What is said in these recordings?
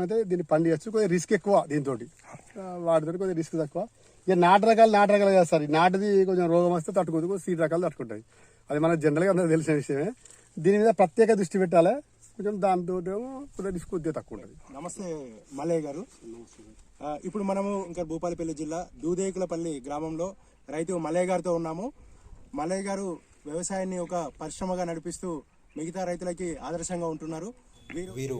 అయితే దీన్ని పండియచ్చు కొద్దిగా రిస్క్ ఎక్కువ దీంతో వాటితో కొద్దిగా రిస్క్ తక్కువ. ఇక నాటు రకాలు నాటు రకాలు కదా సార్. ఈ నాటుది కొంచెం రోగం వస్తే తట్టుకోదు. సీడ్ రకాలు తట్టుకుంటాయి. అది మనకు జనరల్గా అందరికి తెలిసిన విషయమే. దీని మీద ప్రత్యేక దృష్టి పెట్టాలి. కొంచెం దాంతో కొద్దిగా రిస్క్ కొద్దిగా తక్కువ ఉంటుంది. నమస్తే మల్లయ్య గారు. ఇప్పుడు మనము ఇంకా భూపాలపల్లి జిల్లా దూదేకులపల్లి గ్రామంలో రైతు మల్లయ్య గారితో ఉన్నాము. మల్లయ్య గారు వ్యవసాయాన్ని ఒక పరిశ్రమగా నడిపిస్తూ మిగతా రైతులకి ఆదర్శంగా ఉంటున్నారు. వీరు వీరు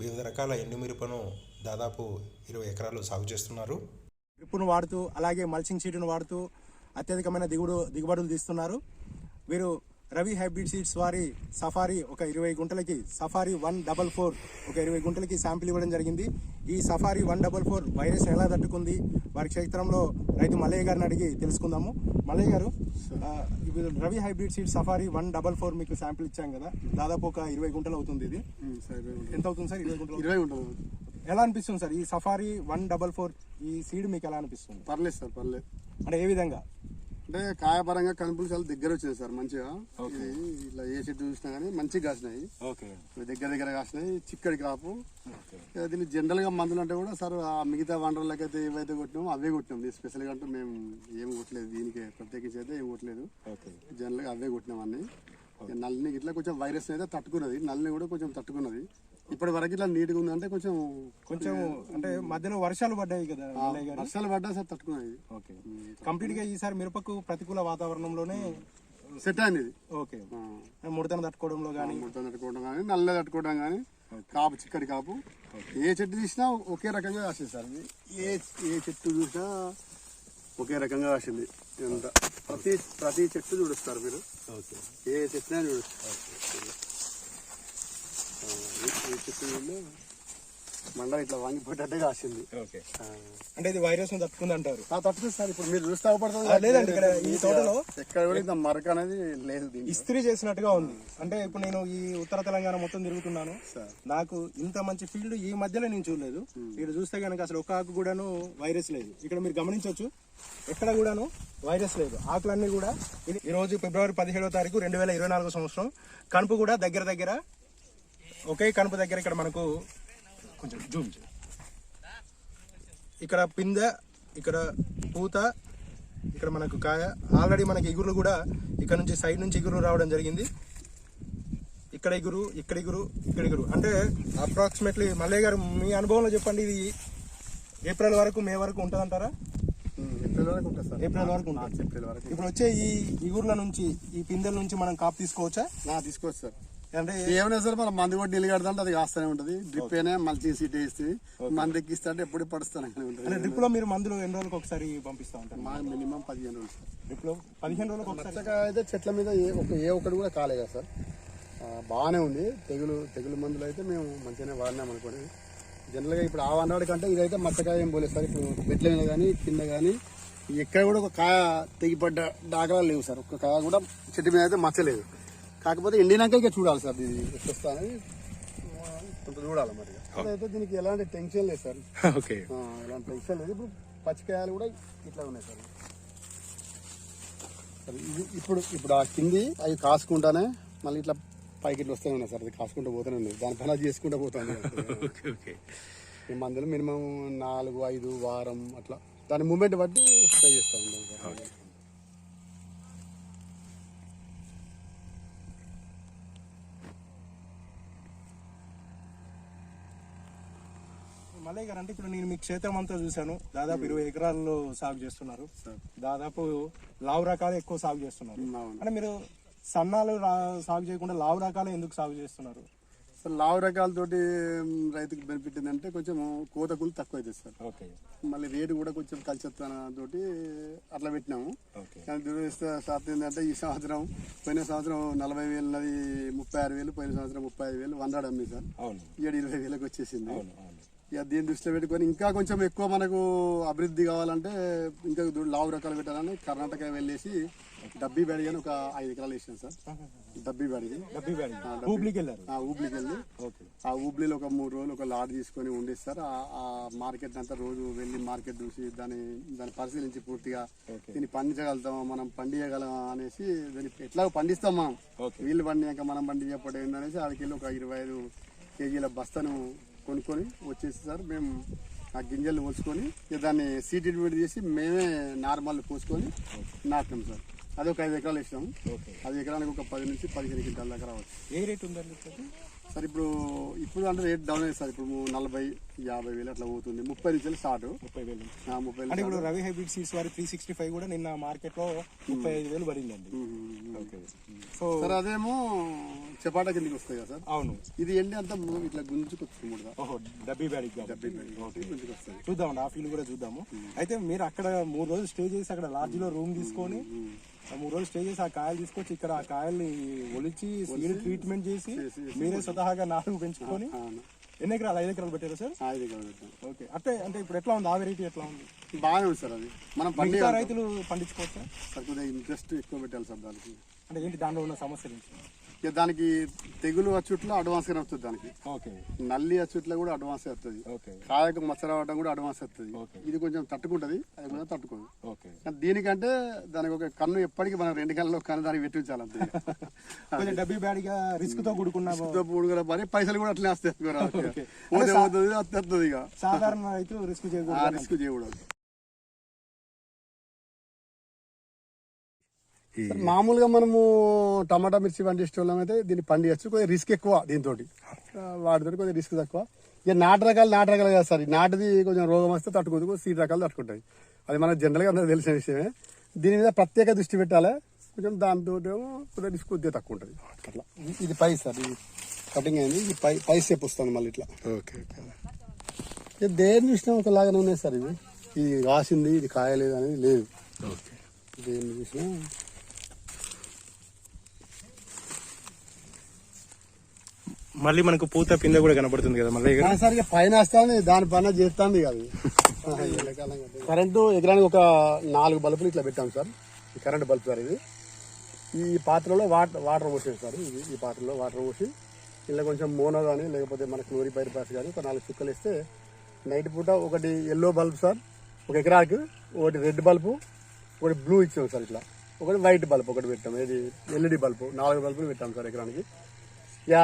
వివిధ రకాల ఎండుమిరపను దాదాపు ఇరవై ఎకరాలు సాగు చేస్తున్నారు. డ్రిప్పును వాడుతూ అలాగే మల్చింగ్ సీడ్ను వాడుతూ అత్యధికమైన దిగుడు దిగుబడులు తీస్తున్నారు. వీరు రవి హైబ్రిడ్ సీడ్స్ వారి సఫారీ ఒక ఇరవై గుంటలకి సఫారీ వన్ డబల్ ఫోర్ ఒక ఇరవై గుంటలకి శాంపిల్ ఇవ్వడం జరిగింది. ఈ Safari one double four virus ఎలా తట్టుకుంది? వారి క్షేత్రంలో రైతు మల్లయ్య గారిని అడిగి తెలుసుకుందాము. మల్లయ్య గారు Ravi hybrid seed Safari one double four మీకు శాంపిల్ ఇచ్చాం కదా. దాదాపు ఒక ఇరవై గుంటలు అవుతుంది ఇది. ఎంత అవుతుంది సార్? ఇరవై గుంటలు ఇరవై ఉంటుంది ఎలా అనిపిస్తుంది సార్ ఈ సఫారీ వన్ డబల్ ఫోర్ ఈ సీడ్ మీకు ఎలా అనిపిస్తుంది? పర్లేదు సార్ పర్లేదు. అంటే ఏ విధంగా? అంటే కాయపరంగా కనుపులు చాలా దగ్గర వచ్చినాయి సార్ మంచిగా. ఇట్లా ఏ చెట్టు చూసినా కానీ మంచిగా కాసినాయి. దగ్గర దగ్గర కాసినాయి చిక్కడి క్రాపు. దీన్ని జనరల్గా మందులు అంటే కూడా సార్ ఆ మిగతా వనరులకైతే ఏవైతే కొట్టినామో అవే కొట్టినాం. స్పెషల్గా అంటే మేము ఏం కొట్టలేదు దీనికి ప్రత్యేకించి అయితే ఏం కొట్టలేదు. జనరల్గా అవే కొట్టినాం అన్ని. నల్లిని ఇట్లా కొంచెం వైరస్ అయితే తట్టుకున్నది నల్లిని కూడా కొంచెం తట్టుకున్నది. ఇప్పటి వరకు ఇట్లా నీట్గా ఉందంటే కొంచెం కొంచెం అంటే మధ్యలో వర్షాలు పడ్డాయి కదా వర్షాలు పడ్డా సార్ తట్టుకున్నది ఓకే. కంప్లీట్గా ఈసారి మిరపకు ప్రతికూల వాతావరణంలోనే సెట్ అయింది ఓకే. ముడతను తట్టుకోవడంలో కానీ ముడత తట్టుకోవడం కానీ నల్ల తట్టుకోవడం కానీ కాపు చిక్కడి కాపు. ఏ చెట్టు చూసినా ఒకే రకంగా కాసింది సార్ ఇది. ఏ ఏ చెట్టు చూసినా ఒకే రకంగా కాసింది. ఎంత? ప్రతి ప్రతి చెట్టు చూడుస్తారు మీరు. ఓకే. ఏ చెట్టునే చూడుస్తారు చూడలే మండలం ఇట్లా వాంగిపోయేటట్టే కాసింది. ఓకే. అంటే ఇది వైరస్ తట్టుకుంది అంటారు ఆ, తట్టుతుంది సార్. ఇప్పుడు మీరు చూస్తే అవపడుతుంది. లేదండి, ఇక్కడ ఈ తోటలో ఎక్కడ కూడా ఇంత మరక అనేది లేదు ఇస్త్రీ చేసినట్టుగా ఉంది. అంటే ఇప్పుడు నేను ఈ ఉత్తర తెలంగాణ మొత్తం తిరుగుతున్నాను. సార్. నాకు ఇంత మంచి ఫీల్డ్ ఈ మధ్యలో నేను చూడలేదు. ఇక్కడ చూస్తే కనుక అసలు ఒక ఆకు కూడాను వైరస్ లేదు. ఇక్కడ మీరు గమనించవచ్చు ఎక్కడ కూడాను వైరస్ లేదు. ఆకులన్నీ కూడా ఇది ఈ రోజు ఫిబ్రవరి పదిహేడవ తారీఖు రెండు వేల ఇరవై నాలుగో సంవత్సరం. కనుపు కూడా దగ్గర దగ్గర ఒకే కనుపు దగ్గర ఇక్కడ మనకు కొంచెం జూమ్. ఇక్కడ పిందె ఇక్కడ పూత ఇక్కడ మనకు కాయ. ఆల్రెడీ మనకి ఎగురులు కూడా ఇక్కడ నుంచి సైడ్ నుంచి ఎగురు రావడం జరిగింది. ఇక్కడ ఎగురు ఇక్కడ ఎగురు ఇక్కడ ఎగురు. అంటే అప్రాక్సిమేట్లీ మల్లయ్య గారు మీ అనుభవంలో చెప్పండి ఇది ఏప్రిల్ వరకు మే వరకు ఉంటుందంటారా? ఉమ్, ఏప్రిల్ వరకు ఉంటుంది సార్. ఏప్రిల్ వరకు ఉంటుంది. ఏప్రిల్ వరకు. ఇప్పుడు వచ్చే ఈ ఇగుర్ల నుంచి ఈ పిందెల నుంచి మనం కాపు తీసుకోవచ్చా? తీసుకోవచ్చు సార్. అంటే ఏమైనా సరే మనం మందు కొట్టి నీళ్ళు కడతా అది కాస్తూనే ఉంటుంది. డ్రిప్ అయినా మల్చి సీట్ వేస్తే మంది ఎక్కిస్తా అంటే ఎప్పుడు పడుస్తానే ఉంటుంది. అంటే డ్రిప్లో మీరు మందులు ఎన్ని రోజులకు ఒకసారి పంపిస్తా ఉంటారు? మాకు మినిమం పదిహేను రోజులు సార్. డ్రిప్లో పదిహేను రోజులకు ఒకసారి? అయితే చెట్ల మీద ఏ ఒక ఏ ఒక్కటి కూడా కాలే కదా సార్. ఆ, బాగానే ఉంది. తెగులు తెగులు మందులు అయితే మేము మంచిగానే వాడినాం అనుకోండి. జనరల్గా ఇప్పుడు ఆ వనవాడి కంటే ఇదైతే మచ్చకాయ ఏం పోలేదు సార్. ఇప్పుడు మెట్ల మీద కానీ కింద కానీ ఎక్కడ కూడా ఒక కాయ తెగిపడ్డ దాఖలాలు లేవు సార్. ఒక్క కాయ కూడా చెట్టు మీద అయితే మచ్చలేదు. కాకపోతే ఎండినాక ఇక చూడాలి సార్ ఇది అనేది. ఆ, కొంత చూడాలి మరి అయితే దీనికి ఎలాంటి టెన్షన్ లేదు సార్. ఓకే. ఎలాంటి టెన్షన్ లేదు. ఇప్పుడు పచ్చికాయలు కూడా ఇట్లా ఉన్నాయి సార్. ఇది ఇప్పుడు ఇప్పుడు ఆ కింది అవి కాసుకుంటానే మళ్ళీ ఇట్లా పైకి ఇట్లా వస్తూనే ఉన్నాయి సార్. అది కాసుకుంటూ పోతూనే ఉంది దాని పని చేసుకుంటూ పోతుంది ఓకే ఓకే. ఈ మందులు మినిమం నాలుగు ఐదు వారం అట్లా. దాని మూమెంట్ బట్టి స్ప్రే చేస్తూ ఉంటాం సార్. మల్లయ్య గారు అంటే ఇప్పుడు నేను మీ క్షేత్రం అంతా చూశాను. దాదాపు ఇరవై ఎకరాల్లో సాగు చేస్తున్నారు. దాదాపు లావు రకాలు ఎక్కువ సాగు చేస్తున్నారు. అవును. అంటే మీరు సన్నాలు సాగు చేయకుండా లావు రకాలు ఎందుకు సాగు చేస్తున్నారు? సో లావు రకాలతోటి రైతుకి బెనిఫిట్ ఏంటంటే కొంచెం కోతకులు తక్కువ అవుతుంది సార్. ఓకే. మళ్ళీ రేటు కూడా కొంచెం తోటి అట్లా పెట్టినాము. ఓకే. కానీ దురదృష్టశాతం ఏంటంటే ఈ సంవత్సరం పోయిన సంవత్సరం నలభై వేలది ముప్పై ఆరు వేలు పోయిన సంవత్సరం ముప్పై ఐదు వేలు వందడు అమ్మి సార్. అవును. ఏడు ఇరవై వేలకు వచ్చేసింది. ఇక దీన్ని దృష్టిలో పెట్టుకొని ఇంకా కొంచెం ఎక్కువ మనకు అభివృద్ధి కావాలంటే ఇంకా లావు రకాలు పెట్టాలని కర్ణాటక వెళ్ళేసి డబ్బీ బ్యాడి అని ఒక ఐదు ఎకరాలు వేసాం సార్. డబ్బీ బ్యాడి. వెళ్ళారు. ఆ ఊబ్లికి వెళ్ళి. ఆ ఊబ్లీలో ఒక మూడు రోజులు ఒక లాడ్ తీసుకొని ఉండేది సార్. ఆ- మార్కెట్ అంతా రోజు వెళ్ళి మార్కెట్ చూసి దాన్ని దాన్ని పరిశీలించి పూర్తిగా. దీన్ని పండించగలుగుతాం మనం పండియగలం అనేసి దీన్ని ఎట్లా పండిస్తాం మనం. వీళ్ళు పండియాక మనం పండించకపోతే ఏందనేసి ఆడికి వెళ్ళి ఒక ఇరవై ఐదు కేజీల బస్తాను కొనుక్కొని వచ్చేసి సార్ మేము ఆ గింజలు పోసుకొని దాన్ని సీడ్ ట్రీట్మెంట్ చేసి మేమే నార్మల్ పోసుకొని నాటాం సార్. అది ఒక ఐదు ఎకరాలు వేసినాం ఓకే. అది ఎకరానికి ఒక పది నుంచి పదిహేను క్వింటాల దాకా రావచ్చు. ఏ రేట్ ఉందండి సార్ ఇప్పుడు ఇప్పుడు అంటే రేట్ డౌన్ అయ్యింది సార్. ఇప్పుడు నలభై యాభై వేలు అట్లా పోతుంది. ముప్పై నుంచి స్టార్ట్. ముప్పై వేలు ముప్పై అంటే ఇప్పుడు రవి హైబ్రిడ్ సీడ్స్ వారి త్రీ సిక్స్టీ ఫైవ్ కూడా నిన్న మార్కెట్లో ముప్పై ఐదు వేలు పడిందండి. ఓకే. సో సార్ అదేమో చపాటా కిందకి వస్తాయి కదా సార్? అవును. ఇది ఎండి అంతా ఇట్లా గుంజుకొస్తుంది ఓహో డబ్బీ బ్యాడిక్ కాబట్టి గుంజుకొస్తాయి. చూద్దాం ఆ ఫీల్ కూడా చూద్దాము. అయితే మీరు అక్కడ మూడు రోజులు స్టే చేసి అక్కడ లాడ్జ్లో రూమ్ తీసుకొని మూడు రోజులు స్టే చేసి ఆ కాయలు తీసుకొచ్చి ఇక్కడ ఆ కాయల్ని ఒలిచి సీడ్ ట్రీట్మెంట్ చేసి మీరే స్వతహాగా నాలుగు పెంచుకొని ఎన్ని ఎకరాలు ఐదు ఎకరాలు పెట్టారు సార్ ఐదు ఎకరాలు పెట్టాం ఓకే అంటే అంటే ఇప్పుడు ఎట్లా ఉంది ఆ వెరైటీ ఎట్లా ఉంది బాగానే ఉంది సార్ అది మనం పండి మిగతా రైతులు పండించుకోవచ్చా సార్ కొద్దిగా ఇంట్రెస్ట్ ఎక్కువ పెట్టాలి సార్ దానికి అంటే ఏంటి దాంట్లో ఉన్న సమస్య నుంచి ఇక దానికి తెగులు వచ్చుట్లో అడ్వాన్స్గా వస్తుంది దానికి. ఓకే. నల్లి వచ్చుట్లో కూడా అడ్వాన్స్ వస్తుంది ఓకే. కాయకు మచ్చ రావడం కూడా అడ్వాన్స్ వస్తుంది. ఇది కొంచెం తట్టుకుంటది అది కొంచెం తట్టుకోదు. ఓకే. దీనికంటే దానికి ఒక కన్ను ఎప్పటికీ మనం రెండు కళ్ళలో కన్ను దానికి పెట్టించాలి అంతే డబ్బీ బ్యాడ్గా రిస్క్తో కూడుకున్న పైసలు కూడా అట్లే వస్తాయి. కూడా. ఓకే. పోతే పోతుంది వస్తుంది ఇక. సాధారణ రైతు రిస్క్ చేయకూడదు. రిస్క్ చేయకూడదు. మామూలుగా మనము టమాటా మిర్చి పండించే వాళ్ళం అయితే దీన్ని పండించచ్చు కొద్దిగా రిస్క్ ఎక్కువ దీంతో వాటితో కొద్దిగా రిస్క్ తక్కువ. ఇక నాటు రకాలు నాటు రకాలు కదా సార్. నాటుది కొంచెం రోగం వస్తే తట్టుకోదు సీడ్ రకాలు తట్టుకుంటాయి. అది మనకు జనరల్గా అందరికీ తెలిసిన విషయమే. దీని మీద ప్రత్యేక దృష్టి పెట్టాలి. కొంచెం దాంతో కొద్దిగా రిస్క్ కొద్దిగా తక్కువ ఉంటుంది. అట్లా. ఇది- పై సార్ ఇది కటింగ్ అయింది. ఇది పై పై స్టెప్ వస్తుంది మళ్ళీ ఇట్లా. Okay okay. దేని చూసినా ఒకలాగానే ఉన్నాయి సార్ ఇవి. ఇది రాసింది ఇది కాయలేదు అనేది లేదు. ఓకే. దేన్ని చూసినా మళ్ళీ మనకు పూత పిందె కూడా కనబడుతుంది కదా మళ్ళీ పైన వస్తాను దాని పైన చేస్తాంది కాదు. కరెంటు ఎకరానికి ఒక నాలుగు బల్బులు ఇట్లా పెట్టాం సార్. ఈ కరెంటు బల్బ్ సార్ ఇది. ఈ పాత్రలో వాటర్ వాటర్ పోసాం సార్ ఇది ఈ పాత్రలో వాటర్ పోసి ఇలా కొంచెం మోనో కానీ లేకపోతే మన క్లోరి పైర్ పాస్ కానీ ఒక నాలుగు చుక్కలు ఇస్తే నైట్ పూట ఒకటి ఎల్లో బల్బ్ సార్ ఒక ఎకరాకి ఒకటి రెడ్ బల్బు ఒకటి బ్లూ ఇచ్చాం సార్ ఇట్లా. ఒకటి వైట్ బల్బ్ ఒకటి పెట్టాం. ఇది ఎల్ఈడి బల్బు నాలుగు బల్బులు పెట్టాం సార్ ఎకరానికి. ఇక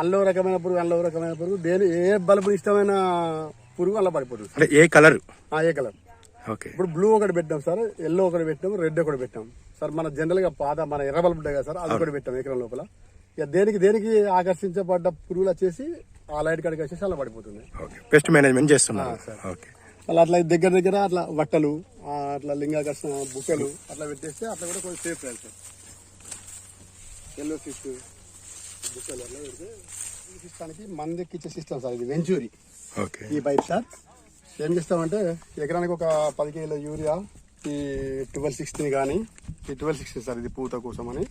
అల్లో రకమైన పురుగు అల్లో రకమైన పురుగు. దేని ఏ బల్బు ఇష్టమైన పురుగు అలా పడిపోతుంది. అంటే ఏ కలర్? ఆ, ఏ కలర్. ఓకే. ఇప్పుడు బ్లూ ఒకటి పెట్టాం సార్ ఎల్లో ఒకటి పెట్టాం రెడ్ ఒకటి పెట్టాం. సార్ మన జనరల్గా పాత మన ఎర్ర బల్బు ఉంటాయి కదా సార్ అది ఒకటి పెట్టాం ఎకరం లోపల. ఇక దేనికి దేనికి ఆకర్షించబడ్డ పురుగులు వచ్చేసి ఆ లైట్ కాడికి వచ్చేసి అలా పడిపోతుంది పెస్ట్ మేనేజ్మెంట్ చేస్తున్నారు. సార్. ఓకే. అలా అట్లా దగ్గర దగ్గర అట్లా వట్టలు అట్లా లింగాకర్షణ బుక్కలు అట్లా పెట్టేస్తే అట్లా కూడా కొంచెం సేఫ్ సార్ ఎల్లో సిక్స్ ఈ సిస్టానికి మందెక్కిచ్చే సిస్టమ్ సార్ ఇది వెంచూరి ఓకే. ఈ పైప్ సార్. ఏం చేస్తామంటే ఎకరానికి ఒక పది కేజీల యూరియా ఈ ట్వెల్వ్ సిక్స్టీన్ కానీ ఈ ట్వెల్వ్ సిక్స్టీన్ సార్ ఇది పూత కోసం అని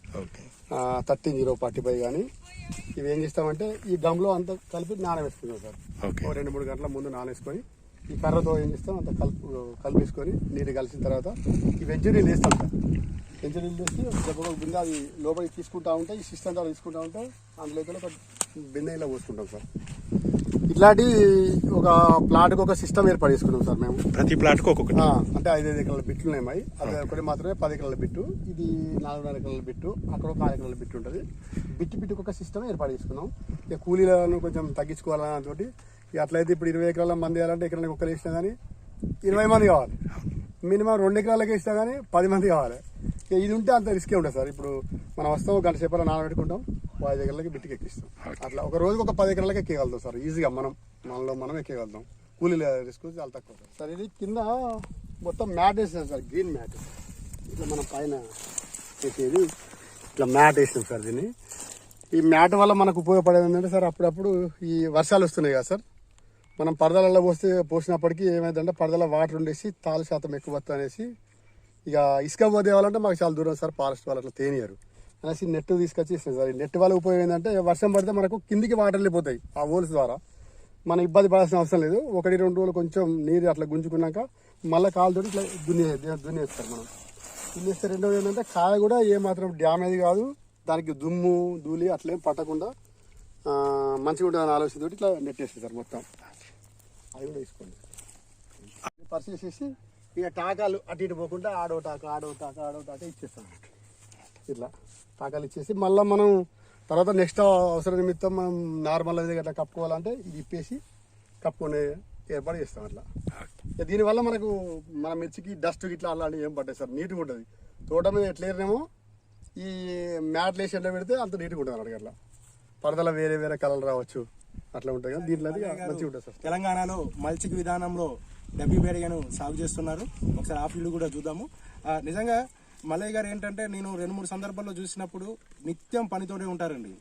థర్టీన్ జీరో ఫార్టీ ఫైవ్ కానీ ఇవి ఏం చేస్తామంటే ఈ గమ్లో అంతా కలిపి నానబెట్టుకుంటాం సార్. ఓ రెండు మూడు గంటల ముందు నానేసుకొని ఈ కర్రతో ఏం చేస్తాం అంత కలుపు కలిపేసుకొని నీరు కలిసిన తర్వాత ఈ వెంచరీలు వేస్తాం సార్. వెంచరీలు వేసి ఒక బిందె అది లోపలికి తీసుకుంటా ఉంటే ఈ సిస్టమ్ ద్వారా తీసుకుంటా ఉంటే అందులో ఒక బిందె ఇలా పోసుకుంటాం సార్. ఇట్లాంటి ఒక ప్లాట్కి ఒక సిస్టమ్ ఏర్పాటు చేసుకున్నాం సార్ మేము. ప్రతి ప్లాట్కి ఒక్కొక్కటి. అంటే ఐదు ఐదు ఎకరాల బిట్లు ఉన్నాయి మావి. అది ఒకటి మాత్రమే పది ఎకరాల బిట్టు ఇది నాలుగున్నర ఎకరాల బిట్టు అక్కడ ఒక ఆరు ఎకరాల బిట్టు ఉంటుంది. బిట్టు బిట్టుకు ఒక సిస్టమ్ ఏర్పాటు చేసుకున్నాం. ఇక కూలీలను కొంచెం తగ్గించుకోవాలన్న తోటి ఇక అట్లయితే ఇప్పుడు ఇరవై ఎకరాల మంది వేయాలంటే ఎకరానికి ఒక్కరు వేసినా కానీ ఇరవై మంది కావాలి. మినిమం రెండు ఎకరాలకి వేసినా కానీ పది మంది కావాలి. ఇది ఉంటే అంత రిస్కే ఉంటుంది సార్. ఇప్పుడు మనం వస్తాం గంట సేపట్లో నానబెట్టుకుంటాం ఐదు ఎకరాలకి బిట్టుకి ఎక్కిస్తాం. అట్లా ఒక రోజుకి ఒక పది ఎకరాలకి ఎక్కగలుగుతాం సార్. ఈజీగా మనం మనలో మనం ఎక్కగలుగుతాం కూలీల రిస్క్ చాలా తక్కువ సార్. ఇది కింద మొత్తం మ్యాట్ వేసాం సార్. Green mat. ఇట్లా మనం పైన వేసేది ఇట్లా మ్యాట్ వేసాం సార్ దీన్ని. ఈ మ్యాట్ వల్ల మనకు ఉపయోగపడేది ఏంటంటే సార్ అప్పుడప్పుడు ఈ వర్షాలు వస్తున్నాయి కదా సార్. మనం పరదలలో పోస్తే పోసినప్పటికీ ఏమైందంటే పరదల వాటర్ ఉండేసి తాళ శాతం ఎక్కువ అనేసి ఇక ఇసుక పోదేవాలంటే మాకు చాలా దూరం సార్ ఫారెస్ట్ వాళ్ళు అట్లా తేనియరు అనేసి నెట్ తీసుకొచ్చి ఇస్తాం సార్. ఈ నెట్ వల్ల ఉపయోగం ఏంటంటే వర్షం పడితే మనకు కిందికి వాటర్ వెళ్ళిపోతాయి ఆ హోల్స్ ద్వారా. మనం ఇబ్బంది పడాల్సిన అవసరం లేదు. ఒకటి రెండు రోజులు కొంచెం నీరు అట్లా గుంజుకున్నాక మళ్ళీ కాలుతో ఇట్లా దున్నే దున్నేస్తారు మనం. దున్నేస్తే రెండోది ఏంటంటే కాయ కూడా ఏమాత్రం డ్యామేజ్ కాదు. దానికి దుమ్ము ధూళి అట్లేం పట్టకుండా మంచిగా ఉంటుందని ఆలోచనతో ఇట్లా నెట్టేస్తుంది సార్ మొత్తం. అది కూడా వేసుకోండి పర్చేస్ చేసి ఇక టాకాలు అటు ఇటు పోకుండా ఆడో టాక ఆడో టాక ఆడో టాక ఇచ్చేస్తాం ఇట్లా టాకాలు ఇచ్చేసి మళ్ళీ మనం తర్వాత నెక్స్ట్ అవసరం నిమిత్తం మనం నార్మల్ అది గట్లా కప్పుకోవాలంటే ఇది ఇప్పేసి కప్పుకునే ఏర్పాటు చేస్తాం అట్లా. దీనివల్ల మనకు మన మిర్చికి డస్ట్ ఇట్లా అలాంటివి ఏం పడ్డాయి సార్? నీట్గా ఉంటుంది. తోట మీద ఎట్లా ఏరినామో ఈ మ్యాట్లు వేసి ఎండ పెడితే అంత నీట్గా ఉంటుంది అన్నమాట అట్లా. పరదల వేరే వేరే కలర్ రావచ్చు. అట్లా ఉంటుంది కదా దీంట్లో మంచిగా ఉంటుంది సార్. తెలంగాణలో మల్చిక్ విధానంలో డబ్బి బేడిగను సాగు చేస్తున్నారు. ఒకసారి ఆ ఫీల్డ్ కూడా చూద్దాము. నిజంగా మల్లయ్య గారు ఏంటంటే నేను రెండు మూడు సందర్భాల్లో చూసినప్పుడు నిత్యం పనితోనే ఉంటారండి.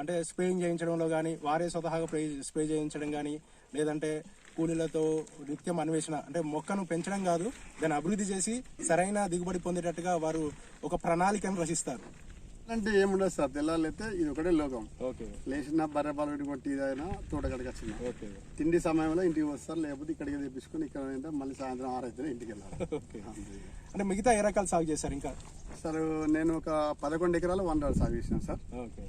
అంటే స్ప్రేయింగ్ చేయించడంలో కానీ వారే స్వతహాగా స్ప్రే స్ప్రే చేయించడం కానీ లేదంటే కూలీలతో నిత్యం అన్వేషణ అంటే మొక్కను పెంచడం కాదు దాన్ని అభివృద్ధి చేసి సరైన దిగుబడి పొందేటట్టుగా వారు ఒక ప్రణాళికను రచిస్తారు. అంటే ఏముండదు సార్ తెల్లారైతే ఇది ఒకటే లోకం. ఓకే. లేచిన బర్రె పాలు పెట్టి కొట్టి ఇదైనా తోట కడికి వచ్చిన ఓకే. తిండి సమయంలో ఇంటికి వస్తారు లేకపోతే ఇక్కడికి తెప్పించుకొని ఇక్కడ మళ్ళీ సాయంత్రం ఆరైతే ఇంటికి వెళ్ళాలి. ఓకే. అంటే మిగతా ఏ రకాలు సాగు చేస్తారు ఇంకా? సార్ నేను ఒక పదకొండు ఎకరాలు డాల్ సాగు చేశాను sir. Okay.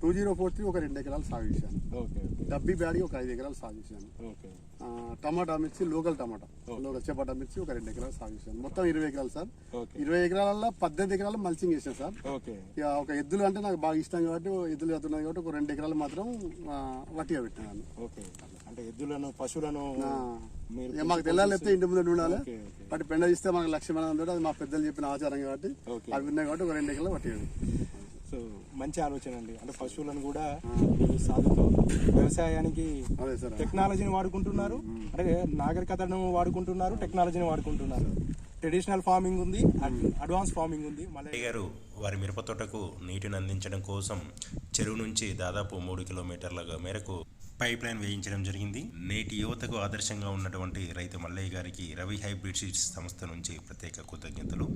Two zero four three ఒక రెండు ఎకరాలు సాగు చేశాను. ఓకే డబ్బీ బ్యాడ్కి ఒక ఐదు ఎకరాలు సాగు చేశాను. టమాటా మిర్చి లోకల్ టమాటా. లోకల్ చెపటా మిర్చి ఒక రెండు ఎకరాలు సాగు చేశాను. మొత్తం ఇరవై ఎకరాలు సార్. ఇరవై ఎకరాలలో పద్దెనిమిది ఎకరాలు మల్చింగ్ చేశాను సార్. ఇక ఒక ఎద్దులు అంటే నాకు బాగా ఇష్టం కాబట్టి ఎద్దులు చదువుతున్నాయి కాబట్టి ఒక రెండు ఎకరాలు మాత్రం వట్టిగా పెట్టినాను ఓకే. అంటే ఎద్దులను పశువులను మాకు తెల్లాలి లేకపోతే ఇంటి ముందు ఉండాలి. వాటి పెండ ఇస్తే మనకు లక్ష్యం ఉంటుంది అది మా పెద్దలు చెప్పిన ఆచారం కాబట్టి. అవి ఉన్నాయి కాబట్టి ఒక రెండు ఎకరాలు వట్టిగా సో మంచి ఆలోచన అండి. అంటే పశువులను కూడా సాగుతూ వ్యవసాయానికి అదే సార్ టెక్నాలజీని వాడుకుంటున్నారు. అంటే నాగరికతను వాడుకుంటున్నారు టెక్నాలజీని వాడుకుంటున్నారు. ట్రెడిషనల్ ఫార్మింగ్ ఉంది అడ్- అడ్వాన్స్ ఫార్మింగ్ ఉంది. మళ్ళీ మల్లయ్య గారు వారి మిరప తోటకు నీటిని అందించడం కోసం చెరువు నుంచి దాదాపు మూడు కిలోమీటర్ల మేరకు పైప్ లైన్ వేయించడం జరిగింది. నేటి యువతకు ఆదర్శంగా ఉన్నటువంటి రైతు మల్లయ్య గారికి రవి హైబ్రిడ్ సీడ్స్ సంస్థ నుంచి ప్రత్యేక కృతజ్ఞతలు.